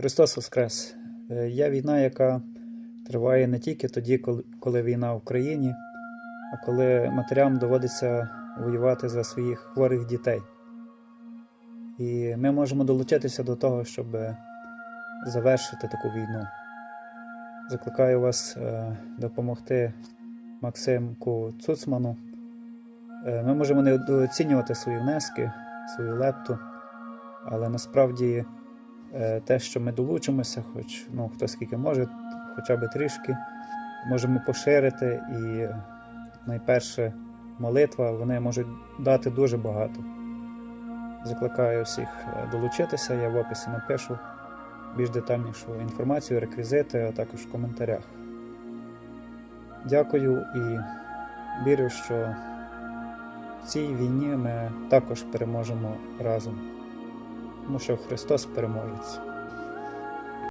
Христос Воскрес! Е, Є війна, яка триває не тільки тоді, коли- війна в Україні, а коли матерям доводиться воювати за своїх хворих дітей. І ми можемо долучитися до того, щоб завершити таку війну. Закликаю вас е, допомогти Максимку Цуцману. Е, Ми можемо недооцінювати свої внески, свою лепту, але насправді те, що ми долучимося, хоч ну, хто скільки може, хоча б трішки, можемо поширити і найперше молитва, вони можуть дати дуже багато. Закликаю всіх е, долучитися, я в описі напишу більш детальнішу інформацію, реквізити, а також в коментарях. Дякую і вірю, що в цій війні ми також переможемо разом, тому що Христос переможець.